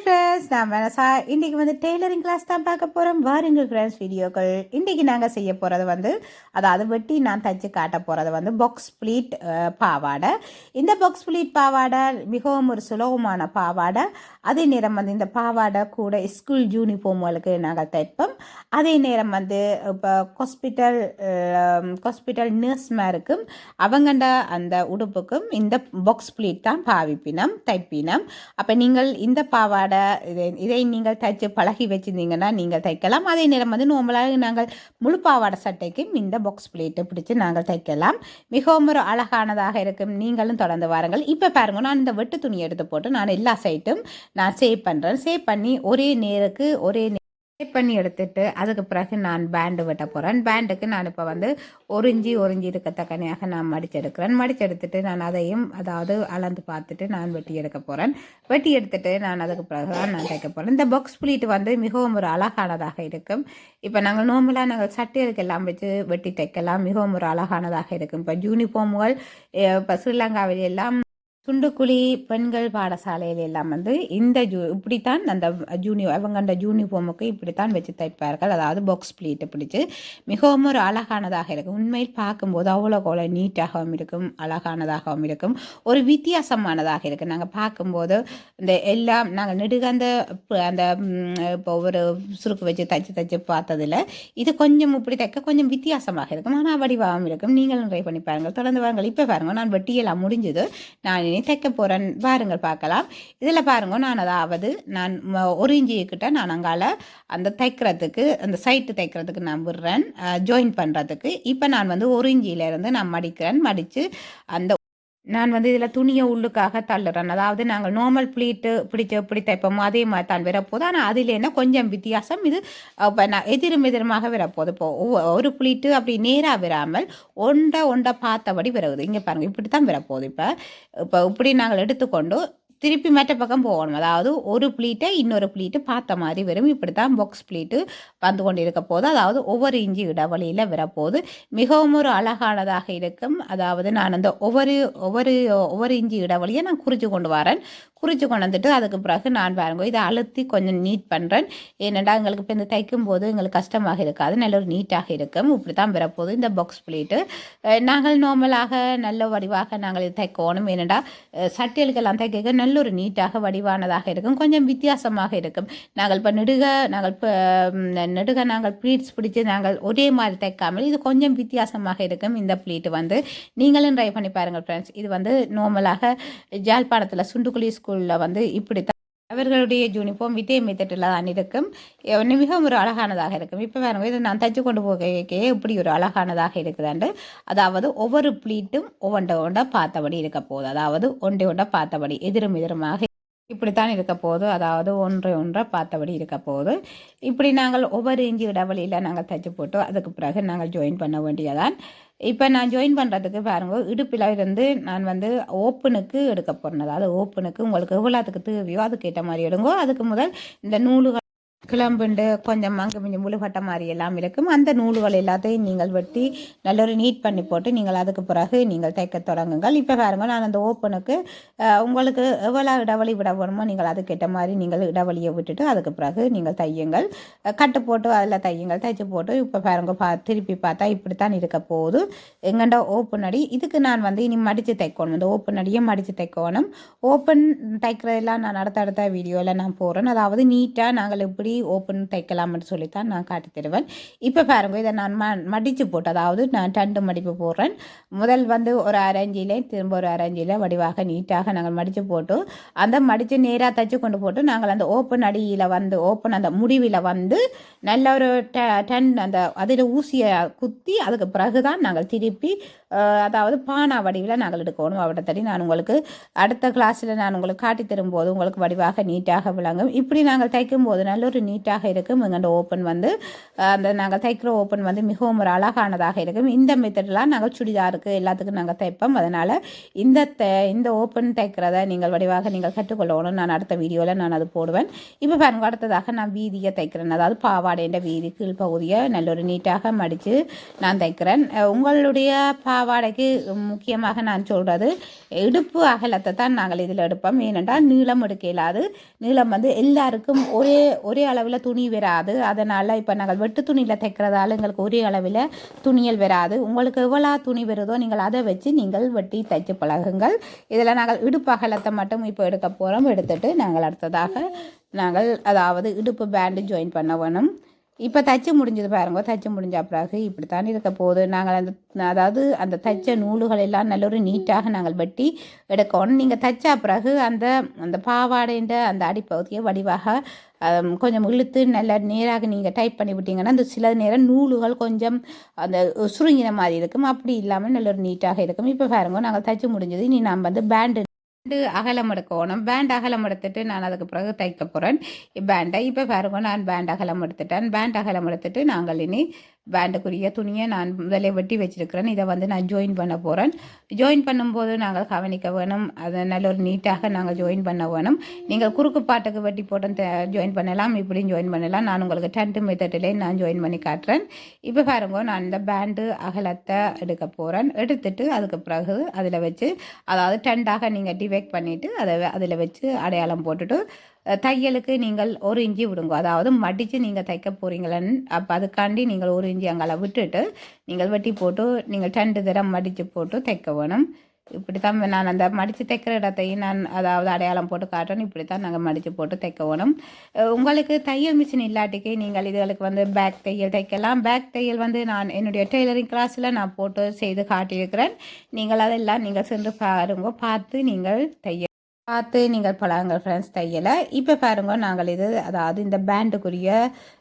Friends நான் மனசா இன்றைக்கி வந்து டெய்லரிங் கிளாஸ் தான் பார்க்க போகிறோம் வாருங்கள் ஃப்ரெண்ட்ஸ் வீடியோக்கள். இன்றைக்கி நாங்கள் செய்ய போகிறது வந்து அதாவது வெட்டி நான் தச்சு காட்ட போகிறது வந்து பாக்ஸ் ப்ளீட் பாவாடை. இந்த பாக்ஸ் ப்ளீட் பாவாடை மிகவும் ஒரு சுலபமான பாவாடை. அதே நேரம் வந்து இந்த பாவாடை கூட ஸ்கூல் யூனிஃபார்ம்களுக்கு நாங்கள் தைப்போம். அதே நேரம் வந்து இப்போ ஹாஸ்பிட்டல் ஹாஸ்பிட்டல் நர்ஸ்மாருக்கும் அவங்கண்ட அந்த உடுப்புக்கும் இந்த பாக்ஸ் ப்ளீட் தான் பாவிப்பினம் தைப்பினம். அப்போ நீங்கள் இந்த பாவாடை இதை இதை நீங்கள் தைச்சு பழகி வச்சுருந்தீங்கன்னா நீங்கள் தைக்கலாம். அதே நேரம் வந்து நோம்பலாக நாங்கள் முழு பாவாடை சட்டைக்கும் இந்த பாக்ஸ் பிளேட்டை பிடிச்சி நாங்கள் தைக்கலாம். மிகவும் ஒரு அழகானதாக இருக்கும். நீங்களும் தொடர்ந்து வாருங்கள். இப்போ பாருங்கள் நான் இந்த வெட்டு துணி எடுத்து போட்டு நான் எல்லா சைட்டும் நான் சேவ் பண்ணுறேன் சேவ் பண்ணி ஒரே நேருக்கு ஒரே பண்ணி எடுத்துட்டு அதுக்கு பிறகு நான் பேண்டு வெட்ட போகிறேன் பேண்டுக்கு நான் இப்போ வந்து ஒரிஞ்சி ஒரிஞ்சி இருக்க தக்கனையாக நான் மடித்து எடுக்கிறேன். மடித்து எடுத்துட்டு நான் அதையும் அதாவது அளந்து பார்த்துட்டு நான் வெட்டி எடுக்க போகிறேன் வெட்டி எடுத்துட்டு நான் அதுக்கு பிறகு தான் நான் தைக்க போகிறேன் இந்த பாக்ஸ் புளிட்டு வந்து மிகவும் ஒரு அழகானதாக இருக்கும். இப்போ நாங்கள் நோம்பலாக நாங்கள் சட்டைகளுக்கு வச்சு வெட்டி தைக்கலாம். மிகவும் ஒரு அழகானதாக இருக்கும். இப்போ யூனிஃபார்ம்கள் இப்போ ஸ்ரீலங்காவில் எல்லாம் சுண்டுக்குழி பெண்கள் பாடசாலையில் எல்லாம் வந்து இந்த ஜூ இப்படித்தான் அந்த ஜூனி அவங்க அந்த யூனிஃபார்முக்கு இப்படித்தான் வச்சு தைப்பார்கள். அதாவது பாக்ஸ் பிளீட்டை பிடிச்சி மிகவும் ஒரு அழகானதாக இருக்கும். உண்மையில் பார்க்கும்போது அவ்வளோ கோல நீட்டாகவும் இருக்கும் அழகானதாகவும் இருக்கும். ஒரு வித்தியாசமானதாக இருக்கும். நாங்கள் பார்க்கும்போது இந்த எல்லாம் நாங்கள் நெடுகந்த அந்த இப்போ ஒரு சுருக்கு வச்சு தைச்சு தைச்சு பார்த்ததில் இது கொஞ்சம் இப்படி தைக்க கொஞ்சம் வித்தியாசமாக இருக்கும். ஆனால் வடிவாகவும் இருக்கும். நீங்களும் ட்ரை பண்ணி பாருங்கள். தொடர்ந்து வாருங்கள். இப்போ பாருங்கள் நான் வெட்டியெல்லாம் முடிஞ்சது. நான் இனி தைக்க போகிறேன் பாருங்கள் பார்க்கலாம். இதில் பாருங்க நான் அதாவது நான் ஒரு இஞ்சிக்கிட்ட நான் அங்கால அந்த தைக்கிறதுக்கு அந்த சைட்டு தைக்கிறதுக்கு நான் விடுறேன். ஜாயின் பண்ணுறதுக்கு இப்போ நான் வந்து ஒரு இஞ்சியிலேருந்து நான் மடிக்கிறேன். மடித்து அந்த நான் வந்து இதில் துணியை உள்ளுக்காக தள்ளுறேன். அதாவது நாங்கள் நார்மல் ப்ளீட்டு பிடிச்ச பிடி தைப்போமோ அதே மாதிரி தான் விரப்போதும் ஆனால் அதில் என்ன கொஞ்சம் வித்தியாசம் இது இப்போ நான் எதிரும் எதிரமாக வரப்போகுது இப்போ ஒரு ப்ளீட்டு அப்படி நேராக விராமல் ஒன்றை ஒன்றை பார்த்தபடி விரகுது இங்கே பாருங்கள் இப்படி தான் வரப்போகுது இப்போ. இப்போ இப்படி நாங்கள் எடுத்துக்கொண்டு திருப்பி மற்ற பக்கம் போகணும். அதாவது ஒரு ப்ளீட்டை இன்னொரு ப்ளீட்டு பார்த்த மாதிரி வரும் இப்படி தான் பாக்ஸ் ப்ளீட்டு வந்து கொண்டு இருக்க போது அதாவது ஒவ்வொரு இஞ்சி இடைவெளியில் வரப்போது மிகவும் ஒரு அழகானதாக இருக்கும். அதாவது நான் அந்த ஒவ்வொரு ஒவ்வொரு ஒவ்வொரு இஞ்சி இடைவெளியை நான் குறித்து கொண்டு வரேன். குறித்து கொண்டு வந்துட்டு அதுக்கு பிறகு நான் பாருங்க இதை அழுத்தி கொஞ்சம் நீட் பண்ணுறேன் ஏனெண்டா எங்களுக்கு இப்போ இந்த தைக்கும் போது எங்களுக்கு கஷ்டமாக இருக்காது நல்ல ஒரு நீட்டாக இருக்கும். இப்படி தான் வரப்போகுது இந்த பாக்ஸ் பிளேட்டு நாங்கள் நார்மலாக நல்ல வடிவாக நாங்கள் இதை தைக்கணும். ஏனெண்டா சட்டைகளுக்கெல்லாம் தைக்க நல்ல ஒரு நீட்டாக வடிவானதாக இருக்கும் கொஞ்சம் வித்தியாசமாக இருக்கும். நாங்கள் இப்போ நெடுக நாங்கள் இப்போ நெடுக நாங்கள் ப்ளீட்ஸ் பிடிச்சி நாங்கள் ஒரே மாதிரி தைக்காமல் இது கொஞ்சம் வித்தியாசமாக இருக்கும் இந்த ப்ளீட்டு வந்து. நீங்களும் ட்ரை பண்ணி பாருங்கள் ஃப்ரெண்ட்ஸ் இது வந்து நார்மலாக ஜாழ்ப்பாணத்தில் சுண்டுக்குழி ஸ்கூல் ஸ்கூலில் வந்து இப்படி அவர்களுடைய யூனிஃபார்ம் வித்தே மெத்தட்டில் தான் இருக்கும் மிகவும் ஒரு அழகானதாக இருக்கும். இப்போ வேணும் இது நான் தைச்சு கொண்டு போக இப்படி ஒரு அழகானதாக இருக்குதாண்டு அதாவது ஒவ்வொரு ப்ளீட்டும் ஒவ்வொன்றை ஒன்றை பார்த்தபடி இருக்க போகுது. அதாவது ஒன்றை ஒன்றை பார்த்தபடி எதிரும் எதிருமாக இப்படித்தான் இருக்க போகுது. அதாவது ஒன்றை ஒன்றை பார்த்தபடி இருக்க போகுது. இப்படி நாங்கள் ஒவ்வொரு இஞ்சி இடைவெளியில் நாங்கள் தைச்சு போட்டு அதுக்கு பிறகு நாங்கள் ஜாயின் பண்ண வேண்டியதான் இப்போ நான் ஜாயின் பண்ணுறதுக்கு பாருங்க இடுப்பில் இருந்து நான் வந்து ஓப்பனுக்கு எடுக்க போகிறேன் அதாவது ஓப்பனுக்கு உங்களுக்கு எவ்வளோத்துக்கு தேவையோ அதுக்கு ஏற்ற மாதிரி எடுங்கோ. அதுக்கு முதல் இந்த நூலுகள் கிளம்புண்டு கொஞ்சம் அங்கே கொஞ்சம் முழுகட்ட மாதிரி எல்லாம் இருக்கும் அந்த நூல்கள் எல்லாத்தையும் நீங்கள் வெட்டி நல்ல ஒரு நீட் பண்ணி போட்டு நீங்கள் அதுக்கு பிறகு நீங்கள் தைக்க தொடங்குங்கள். இப்போ பாருங்கள் நான் அந்த ஓப்பனுக்கு உங்களுக்கு எவ்வளோ இடவழி விட வேணுமோ நீங்கள் அதுக்கேற்ற மாதிரி நீங்கள் இடவழியை விட்டுட்டு அதுக்கு பிறகு நீங்கள் தையுங்கள். கட்டு போட்டு அதில் தையுங்கள். தைச்சு போட்டு இப்போ பாருங்க பா திருப்பி பார்த்தா இப்படி தான் இருக்க போகுது. எங்கண்டா ஓப்பன் அடி இதுக்கு நான் வந்து இனி மடித்து தைக்கணும். இந்த ஓப்பன் அடியை மடித்து தைக்கணும். ஓப்பன் தைக்கிறதெல்லாம் நான் அடுத்த அடுத்த வீடியோவில் நான் போகிறேன் அதாவது நீட்டாக நாங்கள் எப்படி இப்படி ஓப்பன் தைக்கலாம்னு சொல்லித்தான் நான் காட்டி தருவேன். இப்போ பாருங்க இதை நான் ம மடித்து போட்டு அதாவது நான் டண்டு மடிப்பு போடுறேன். முதல் வந்து ஒரு அரஞ்சிலே திரும்ப ஒரு அரஞ்சியில் வடிவாக நீட்டாக நாங்கள் மடித்து போட்டு அந்த மடித்து நேராக தைச்சு கொண்டு போட்டு நாங்கள் அந்த ஓப்பன் அடியில் வந்து ஓப்பன் அந்த முடிவில் வந்து நல்ல ஒரு டன் அந்த அதில் ஊசியை குத்தி அதுக்கு பிறகு தான் நாங்கள் திருப்பி அதாவது பானா வடிவில் நாங்கள் எடுக்கணும். அவட தடி நான் உங்களுக்கு அடுத்த கிளாஸில் நான் உங்களுக்கு காட்டி தரும்போது உங்களுக்கு வடிவாக நீட்டாக விளங்கும். இப்படி நாங்கள் தைக்கும் போது நல்ல ஒரு நீட்டாக இருக்கும். எங்களோட ஓப்பன் வந்து அந்த நாங்கள் தைக்கிற ஓப்பன் வந்து மிகவும் ஒரு அழகானதாக இருக்கும். இந்த மெத்தடெலாம் நாங்கள் சுடிதாருக்கு எல்லாத்துக்கும் நாங்கள் தைப்போம். அதனால் இந்த த இந்த ஓப்பன் தைக்கிறத நீங்கள் வடிவாக நீங்கள் கற்றுக்கொள்ளணும். நான் அடுத்த வீடியோவில் நான் அது போடுவேன். இப்போ பாருங்க அடுத்ததாக நான் வீதியை தைக்கிறேன். அதாவது பாவாடைன்ற வீதி கீழ்ப்பகுதியை நல்ல ஒரு நீட்டாக மடித்து நான் தைக்கிறேன். உங்களுடைய பாவாடைக்கு முக்கியமாக நான் சொல்கிறது இடுப்பு அகலத்தை தான் நாங்கள் இதில் எடுப்போம். ஏனென்றால் நீளம் எடுக்க இயலாது. நீளம் வந்து எல்லாருக்கும் ஒரே ஒரே அளவில் துணி வராது. அதனால் இப்போ நாங்கள் வெட்டு துணியில் தைக்கிறதால எங்களுக்கு ஒரே அளவில் துணியல் வராது. உங்களுக்கு எவ்வளோ துணி வருதோ நீங்கள் அதை வச்சு நீங்கள் வெட்டி தைச்சு பழகுங்கள். இதில் நாங்கள் இடுப்பு அகலத்தை மட்டும் இப்போ எடுக்க போகிறோம் எடுத்துட்டு நாங்கள் அடுத்ததாக நாங்கள் அதாவது இடுப்பு பேண்டு ஜாயின் பண்ண வேணும். இப்போ தைச்சு முடிஞ்சது பாருங்க. தைச்சு முடிஞ்ச பிறகு இப்படித்தான் இருக்க போகுது. நாங்கள் அந்த அதாவது அந்த தைச்ச நூல்கள் எல்லாம் நல்ல ஒரு நீட்டாக நாங்கள் வெட்டி எடுக்கணும். நீங்கள் தைச்ச பிறகு அந்த அந்த பாவாடைன்ற அந்த அடிப்பகுதியை வடிவாக கொஞ்சம் இழுத்து நல்லா நேராக நீங்கள் டைப் பண்ணி விட்டீங்கன்னா அந்த சில நேரம் நூல்கள் கொஞ்சம் அந்த சுருங்கின மாதிரி இருக்கும். அப்படி இல்லாமல் நல்ல ஒரு நீட்டாக இருக்கும். இப்போ பாருங்க நாங்கள் தைச்சு முடிஞ்சது. இனி நாம் வந்து பேண்டு பேண்டு அகலம் எடுக்கணும். பேண்ட் அகலம் எடுத்துட்டு நான் அதுக்கு பிறகு தைக்க போகிறேன் பேண்டை இப்போ பாருங்க நான் பேண்ட் அகலம் எடுத்துட்டேன். பேண்ட் அகலம் எடுத்துட்டு நாங்கள் இனி பேண்டுக்குரிய துணியை நான் முதலே வெட்டி வச்சிருக்கிறேன். இதை வந்து நான் ஜாயின் பண்ண போகிறேன் ஜாயின் பண்ணும்போது நாங்கள் கவனிக்க வேணும். அதை நல்ல ஒரு நீட்டாக நாங்கள் ஜாயின் பண்ண வேணும். நீங்கள் குறுக்கு பாட்டுக்கு வெட்டி போட்டு ஜாயின் பண்ணலாம். இப்படியும் ஜாயின் பண்ணலாம். நான் உங்களுக்கு டென்ட் மெத்தட்லேயே நான் ஜாயின் பண்ணி காட்டுறேன். இப்போ பாருங்க நான் இந்த பேண்டு அகலத்தை எடுக்க போகிறேன் எடுத்துட்டு அதுக்கு பிறகு அதில் வச்சு அதாவது டென்ட்டாக நீங்கள் டிவேக் பண்ணிவிட்டு அதை அதில் வச்சு அடையாளம் போட்டுட்டு தையலுக்கு நீங்கள் ஒரு இஞ்சி விடுங்க. அதாவது மடித்து நீங்கள் தைக்க போகிறீங்களன்னு அப்போ அதுக்காண்டி நீங்கள் ஒரு இஞ்சி அங்கே விட்டுட்டு நீங்கள் வெட்டி போட்டு நீங்கள் ரெண்டு தரம் மடித்து போட்டு தைக்க வேணும். இப்படி தான் நான் அந்த மடித்து தைக்கிற இடத்தையும் நான் அதாவது அடையாளம் போட்டு காட்டுறேன். இப்படி தான் நாங்கள் மடித்து போட்டு தைக்க வேணும். உங்களுக்கு தையல் மிஷின் இல்லாட்டிக்கு நீங்கள் இதுகளுக்கு வந்து பேக் தையல் தைக்கலாம். பேக் தையல் வந்து நான் என்னுடைய டெய்லரிங் கிளாஸில் நான் போட்டு செய்து காட்டியிருக்கிறேன். நீங்கள் அதெல்லாம் நீங்கள் சென்று பாருங்க. பார்த்து நீங்கள் தைய பார்த்து நீங்கள் பழங்கள் ஃப்ரெண்ட்ஸ் தையலை. இப்போ பாருங்கள் நாங்கள் இது அதாவது இந்த பேண்டுக்குரிய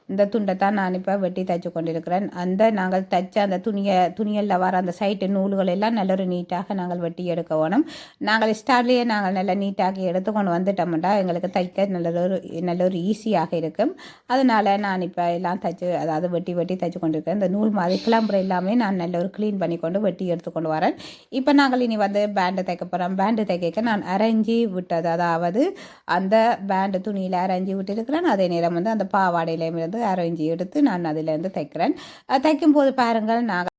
இந்த துண்டை தான் நான் இப்போ வெட்டி தைச்சு கொண்டிருக்கிறேன். அந்த நாங்கள் தைச்ச அந்த துணியை துணியில் வர அந்த சைட்டு நூல்கள் எல்லாம் நல்ல ஒரு நீட்டாக நாங்கள் வெட்டி எடுக்க வேணும். நாங்கள் ஸ்டார்லேயே நாங்கள் நல்லா நீட்டாக எடுத்து கொண்டு வந்துட்டோம்டா. எங்களுக்கு தைக்க நல்ல ஒரு நல்ல ஒரு ஈஸியாக இருக்கும். அதனால் நான் இப்போ எல்லாம் தைச்சு அதாவது வெட்டி வெட்டி தைச்சு கொண்டிருக்கிறேன். இந்த நூல் மாதிரி கிளம்புற எல்லாமே நான் நல்ல ஒரு க்ளீன் பண்ணி கொண்டு வெட்டி எடுத்துக்கொண்டு வரேன். இப்போ நாங்கள் இனி வந்து பேண்டு தைக்க போகிறோம் பேண்டு தைக்க நான் அரைஞ்சி விட்டது. அதாவது அந்த பேண்டு துணியில் அரைஞ்சி விட்டுருக்கிறேன். அதே நேரம் வந்து அந்த பாவாடையிலேயும் இருந்து அரைஞ்சி எடுத்து நான் அதிலேருந்து தைக்கிறேன். தைக்கும் போது பாருங்கள் நாங்கள்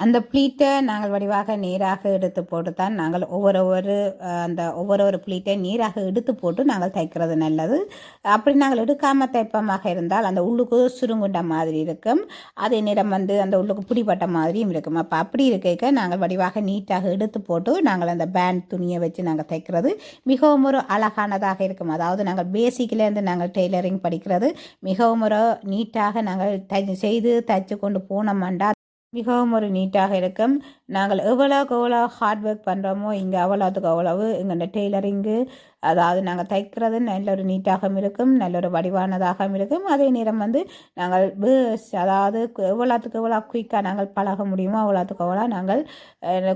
அந்த ப்ளீட்டை நாங்கள் வடிவாக நீராக எடுத்து போட்டு தான் நாங்கள் ஒவ்வொரு ஒரு அந்த ஒவ்வொரு ஒரு ப்ளீட்டை நீராக எடுத்து போட்டு நாங்கள் தைக்கிறது நல்லது. அப்படி நாங்கள் எடுக்காமல் தைப்பமாக இருந்தால் அந்த உள்ளுக்கு சுருங்குண்ட மாதிரி இருக்கும். அதே நேரம் வந்து அந்த உள்ளுக்கு பிடிப்பட்ட மாதிரியும் இருக்கும். அப்போ அப்படி இருக்க நாங்கள் வடிவாக நீட்டாக எடுத்து போட்டு நாங்கள் அந்த பேண்ட் துணியை வச்சு நாங்கள் தைக்கிறது மிகவும் ஒரு அழகானதாக இருக்கும். அதாவது நாங்கள் பேசிக்லேருந்து நாங்கள் டெய்லரிங் படிக்கிறது மிகவும் ஒரு நீட்டாக நாங்கள் தை செய்து தைச்சு கொண்டு போனோம்னா மிகவும் ஒரு நீட்டாக இருக்கும். நாங்கள் எவ்வளோக்கு எவ்வளோ ஹார்ட் ஒர்க் பண்ணுறோமோ இங்கே அவ்வளோத்துக்கு அவ்வளவு. எங்கள் டெய்லரிங்கு அதாவது நாங்கள் தைக்கிறது நல்ல ஒரு நீட்டாகவும் இருக்கும் நல்ல ஒரு வடிவானதாகவும் இருக்கும். அதே நேரம் வந்து நாங்கள் அதாவது எவ்வளோத்துக்கு எவ்வளோ குயிக்காக நாங்கள் பழக முடியுமோ அவ்வளோத்துக்கு அவ்வளோ நாங்கள்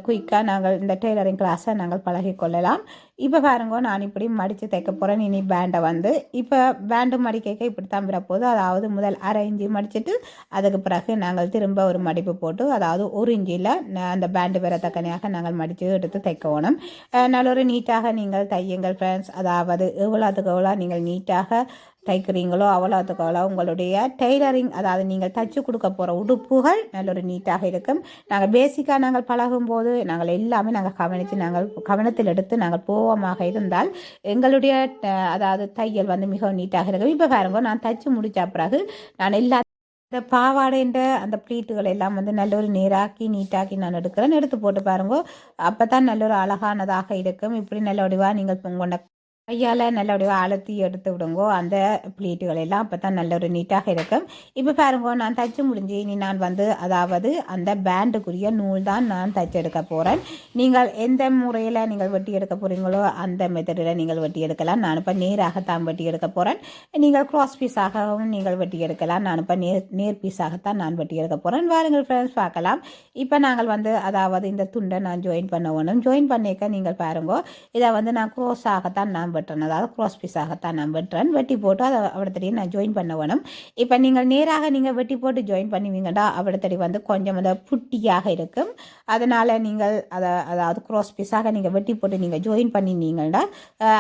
குயிக்காக நாங்கள் இந்த டெய்லரிங் கிளாஸை நாங்கள் பழகி கொள்ளலாம். இப்போ பாருங்க நான் இப்படி மடித்து தைக்க போகிறேன் இனி பேண்டை வந்து இப்போ பேண்டு மடிக்க இப்படி தான் போது அதாவது முதல் அரை இஞ்சி மடிச்சிட்டு அதுக்கு பிறகு நாங்கள் திரும்ப ஒரு மடிப்பு போட்டு அதாவது ஒரு இஞ்சியில் அந்த பேண்டு வரத்தக்கனையாக நாங்கள் மடித்து எடுத்து தைக்கணும் நல்ல ஒரு நீட்டாக நீங்கள் தையுங்கள் ஃப்ரெண்ட்ஸ் அதாவது எவ்வளோத்துக்கு எவ்வளோ நீங்கள் நீட்டாக தைக்கிறீங்களோ அவ்வளோத்துக்கு அவ்வளோ உங்களுடைய டெய்லரிங் அதாவது நீங்கள் தச்சு கொடுக்க போகிற உடுப்புகள் நல்ல ஒரு நீட்டாக இருக்கும். நாங்கள் பேசிக்காக நாங்கள் பழகும்போது நாங்கள் எல்லாமே நாங்கள் கவனித்து நாங்கள் கவனத்தில் எடுத்து நாங்கள் போவமாக இருந்தால் எங்களுடைய அதாவது தையல் வந்து மிகவும் நீட்டாக இருக்கும். இப்போ பாருங்க நான் தச்சு முடித்த பிறகு நான் எல்லா இந்த பாவாடைன்ற அந்த ப்ளீட்டுகள் எல்லாம் வந்து நல்ல ஒரு நேராக்கி நீட்டாக்கி நான் எடுக்கிறேன். எடுத்து போட்டு பாருங்க. அப்போ தான் நல்ல ஒரு அழகானதாக இருக்கும். இப்படி நல்ல வடிவாக நீங்கள் உங்களோட கையால் நல்ல வடிவாக அழுத்தி எடுத்து விடுங்கோ. அந்த ப்ளீட்டுகள் எல்லாம் அப்போ தான் நல்ல ஒரு நீட்டாக இருக்கும். இப்போ பாருங்க நான் தைச்சு முடிஞ்சு இனி நான் வந்து அதாவது அந்த பேண்டுக்குரிய நூல் தான் நான் தைச்சு எடுக்க போகிறேன் நீங்கள் எந்த முறையில் நீங்கள் வெட்டி எடுக்க போகிறீங்களோ அந்த மெத்தடில் நீங்கள் வெட்டி எடுக்கலாம். நான் இப்போ நேராகத்தான் வெட்டி எடுக்க போகிறேன் நீங்கள் க்ராஸ் பீஸாகவும் நீங்கள் வெட்டி எடுக்கலாம். நான் இப்போ நேர் நேர் பீஸாகத்தான் நான் வெட்டி எடுக்க போகிறேன் வாருங்கள் ஃப்ரெண்ட்ஸ் பார்க்கலாம். இப்போ நாங்கள் வந்து அதாவது இந்த துண்டை நான் ஜாயின் பண்ண வேணும். ஜாயின் பண்ணிக்க நீங்கள் பாருங்க இதை வந்து நான் க்ரோஸாகத்தான் நான் வெட்டுறேன் அதாவது க்ராஸ் பீஸாகத்தான் நான் வெட்டுறேன். வெட்டி போட்டு அதை அவடத்தடியே நான் ஜாயின் பண்ண வேணும். இப்போ நீங்கள் நேராக நீங்கள் வெட்டி போட்டு ஜாயின் பண்ணுவீங்கடா அவடத்தடி வந்து கொஞ்சம் அந்த புட்டியாக இருக்கும். அதனால் நீங்கள் அதை அதாவது க்ராஸ் பீஸாக நீங்கள் வெட்டி போட்டு நீங்கள் ஜாயின் பண்ணினீங்கன்னா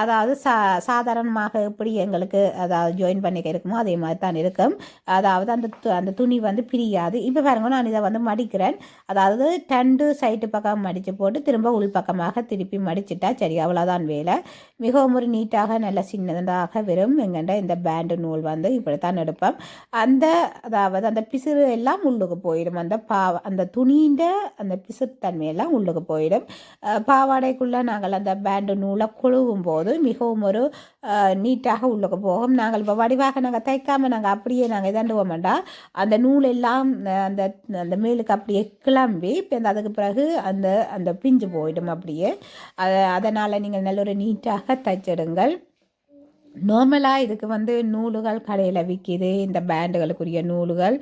அதாவது சா சாதாரணமாக எப்படி எங்களுக்கு அதாவது ஜாயின் பண்ணிக்க இருக்குமோ அதே மாதிரி தான் இருக்கும். அதாவது அந்த து- அந்த துணி வந்து பிரியாது. இப்போ பாருங்க நான் இதை வந்து மடிக்கிறேன். அதாவது ரெண்டு சைட்டு பக்கம் மடித்து போட்டு திரும்ப உள் பக்கமாக திருப்பி மடிச்சிட்டா சரி அவ்வளோதான் வேலை. மிகவும் ஒரு நீட்டாக நல்ல சின்னதாக வெறும் எங்கண்ட இந்த பேண்டு நூல் வந்து இப்படித்தான் எடுப்போம். அந்த அதாவது அந்த பிசுறு எல்லாம் உள்ளுக்கு போயிடும். அந்த பா அந்த துணியின் அந்த பிசுறு தன்மையெல்லாம் உள்ளுக்கு போயிடும். பாவாடைக்குள்ளே நாங்கள் அந்த பேண்டு நூலை கொழுவும் போது மிகவும் ஒரு நீட்டாக உள்ளுக்கு போகும். நாங்கள் இப்போ வடிவாக நாங்கள் தைக்காமல் நாங்கள் அப்படியே நாங்கள் இதாண்டுவோம் வேண்டாம் அந்த நூல் எல்லாம் அந்த அந்த மேலுக்கு அப்படியே கிளம்பி இப்போ அந்த அதுக்கு பிறகு அந்த அந்த பிஞ்சு போயிடும் அப்படியே. அதனால் நீங்கள் நல்ல ஒரு நீட்டாக எடுங்கள் நார்மலாக இதுக்கு வந்து நூலுகள் கடையில் விற்கிது இந்த பேண்டுகளுக்குரிய நூலுகள்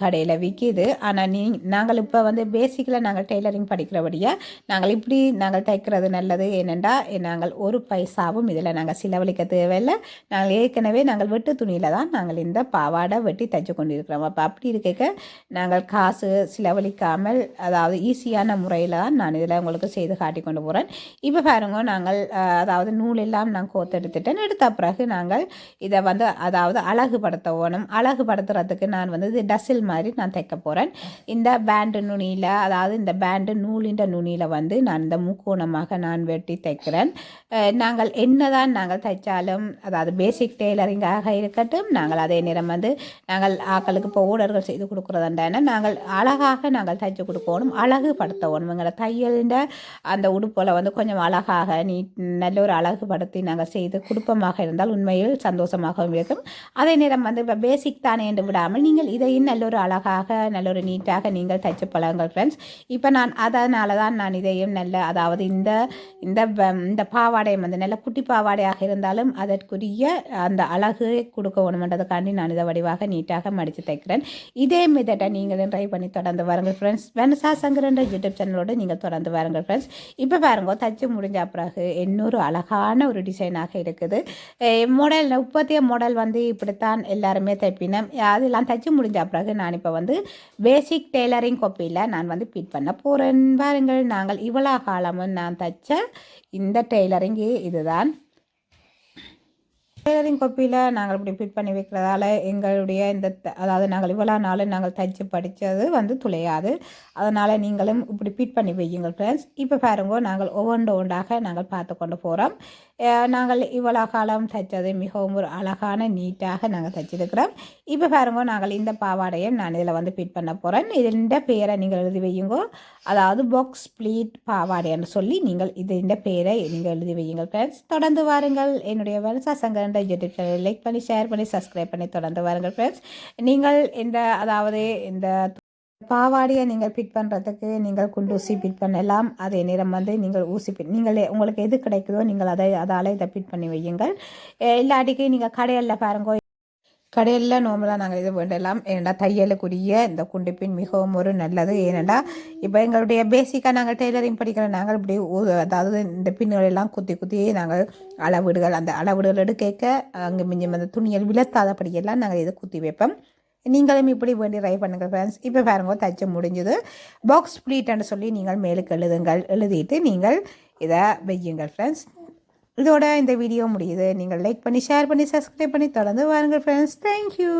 கடையில் விற்கிது ஆனால் நீ நாங்கள் இப்போ வந்து பேசிக்கில் நாங்கள் டெய்லரிங் படிக்கிறபடியாக நாங்கள் இப்படி நாங்கள் தைக்கிறது நல்லது. ஏனெண்டா நாங்கள் ஒரு பைசாவும் இதில் நாங்கள் செலவழிக்க தேவையில்லை. நாங்கள் ஏற்கனவே நாங்கள் வெட்டு துணியில் தான் நாங்கள் இந்த பாவாடை வெட்டி தைச்சு கொண்டிருக்கிறோம். அப்போ அப்படி இருக்க நாங்கள் காசு செலவழிக்காமல் அதாவது ஈஸியான முறையில் தான் நான் இதில் உங்களுக்கு செய்து காட்டி கொண்டு போகிறேன் இப்போ பாருங்க நாங்கள் அதாவது நூல் எல்லாம் நான் கோத்தெடுத்துட்டேன் எடுத்த பிறகு நாங்கள் இதை வந்து அதாவது அழகுபடுத்த ஓணும். அழகுபடுத்துறதுக்கு நான் வந்து இது டசில் மாதிரி நான் தைக்க போகிறேன் இந்த பேண்டு நுனியில் அதாவது இந்த பேண்டு நூலின்ற நுனியில் வந்து நான் இந்த முக்கோணமாக நான் வெட்டி தைக்கிறேன். நாங்கள் என்னதான் நாங்கள் தைச்சாலும் அதாவது பேசிக் டெய்லரிங்காக இருக்கட்டும் நாங்கள் அதே நேரம் வந்து நாங்கள் ஆக்களுக்கு இப்போ ஊடர்கள் செய்து கொடுக்குறதுண்டான நாங்கள் அழகாக நாங்கள் தைச்சு கொடுக்கணும் படுத்த ஓணுங்கிற தையலின்ற அந்த உடுப்பில் வந்து கொஞ்சம் அழகாக நீ நல்ல ஒரு அழகுபடுத்தி நாங்கள் செய்து குடும்பமாக இருந்தால் உண்மையில் சந்தோஷமாகவும் இருக்கும். அதே நேரம் வந்து இப்போ பேசிக் தானே என்று விடாமல் நீங்கள் இதையும் நல்ல ஒரு அழகாக நல்ல ஒரு நீட்டாக நீங்கள் தைச்சு பழங்கள் ஃப்ரெண்ட்ஸ் இப்போ நான் அதனால தான் நான் இதையும் நல்ல அதாவது இந்த இந்த இந்த பாவாடையும் வந்து நல்ல குட்டி பாவாடையாக இருந்தாலும் அதற்குரிய அந்த அழகு கொடுக்க வேணுமென்றதுக்காண்டி நான் இதை வடிவாக நீட்டாக மடித்து தைக்கிறேன். இதே மிதட்ட நீங்களும் ட்ரை பண்ணி தொடர்ந்து வாருங்கள் ஃப்ரெண்ட்ஸ் வெனசா சங்கரன்ற யூடியூப் சேனலோட நீங்கள் தொடர்ந்து வாருங்கள் ஃப்ரெண்ட்ஸ் இப்போ பாருங்க தைச்சு முடிஞ்ச பிறகு இன்னொரு அழகான ஒரு டிசைனாக இருக்குது. மாடல் உற்பத்திய மாடல் வந்து இப்படித்தான் எல்லாருமே தைப்பினேன் அதெல்லாம் தைச்சி முடிஞ்ச பிறகு நான் இப்போ வந்து பேசிக் டெய்லரிங் கொப்பியில் நான் வந்து பிட் பண்ண போகிறேன் பாருங்கள் நாங்கள் இவ்வளோ காலமும் நான் தைச்ச இந்த டெய்லரிங்கு இதுதான். டெய்லரிங் கொப்பியில் நாங்கள் இப்படி ஃபிட் பண்ணி வைக்கிறதால எங்களுடைய இந்த த- அதாவது நாங்கள் இவ்வளோ நாள் நாங்கள் தைச்சு படித்தது வந்து துளையாது. அதனால் நீங்களும் இப்படி ஃபிட் பண்ணி வையுங்கள் ஃப்ரெண்ட்ஸ் இப்போ பாருங்க நாங்கள் ஒவ்வொன்று ஒன்றாக நாங்கள் பார்த்து கொண்டு போகிறோம் நாங்கள் இவ்வளோ காலம் தைச்சது மிகவும் ஒரு அழகான நீட்டாக நாங்கள் தைச்சிருக்கிறோம். இப்போ பாருங்க நாங்கள் இந்த பாவாடையை நான் இதில் வந்து ஃபிட் பண்ண போகிறேன் இதன் பேரை நீங்கள் எழுதி வையுங்க. அதாவது பாக்ஸ் ப்ளீட் பாவாடைன்னு சொல்லி நீங்கள் இதன் பேரை நீங்கள் எழுதி வையுங்கள் ஃப்ரெண்ட்ஸ் தொடர்ந்து வாருங்கள். என்னுடைய வெனசா சங்கரன்ற யூடியூப் சேனலை லைக் பண்ணி ஷேர் பண்ணி சப்ஸ்கிரைப் பண்ணி தொடர்ந்து வாருங்கள் ஃப்ரெண்ட்ஸ் நீங்கள் இந்த அதாவது இந்த பாவாடையை நீங்கள் ஃபிட் பண்ணுறதுக்கு நீங்கள் குண்டு ஊசி ஃபிட் பண்ணலாம். அதே நேரம் வந்து நீங்கள் ஊசி ஃபிட் நீங்கள் உங்களுக்கு எது கிடைக்குதோ நீங்கள் அதை அதால் இதை ஃபிட் பண்ணி வையுங்கள். இல்லாட்டிக்கு நீங்கள் கடையில் பாருங்க கடையில் நார்மலாக நாங்கள் இது வேண்டலாம். ஏன்னா தையலுக்குரிய இந்த குண்டிப்பின் மிகவும் ஒரு நல்லது. ஏனென்னா இப்போ எங்களுடைய பேசிக்காக நாங்கள் டெய்லரிங் படிக்கிற நாங்கள் இப்படி அதாவது இந்த பின்னுகள் எல்லாம் குத்தி குத்தி நாங்கள் அளவீடுகள் அந்த அளவீடுகள் எடுக்க அங்கே மிஞ்சம் அந்த துணிகள் விளத்தாதபடியெல்லாம் நாங்கள் இதை குத்தி வைப்போம். நீங்களும் இப்படி வேண்டி ட்ரை பண்ணுங்கள் ஃப்ரெண்ட்ஸ் இப்போ பாருங்க தச்சு முடிஞ்சது. பாக்ஸ் ப்ளீட்னு சொல்லி நீங்கள் மேலுக்கு எழுதுங்கள். எழுதிட்டு நீங்கள் இதை வையுங்கள் ஃப்ரெண்ட்ஸ் இதோட இந்த வீடியோ முடியுது. நீங்கள் லைக் பண்ணி ஷேர் பண்ணி சப்ஸ்கிரைப் பண்ணி தொடர்ந்து வாருங்கள் ஃப்ரெண்ட்ஸ் தேங்க்யூ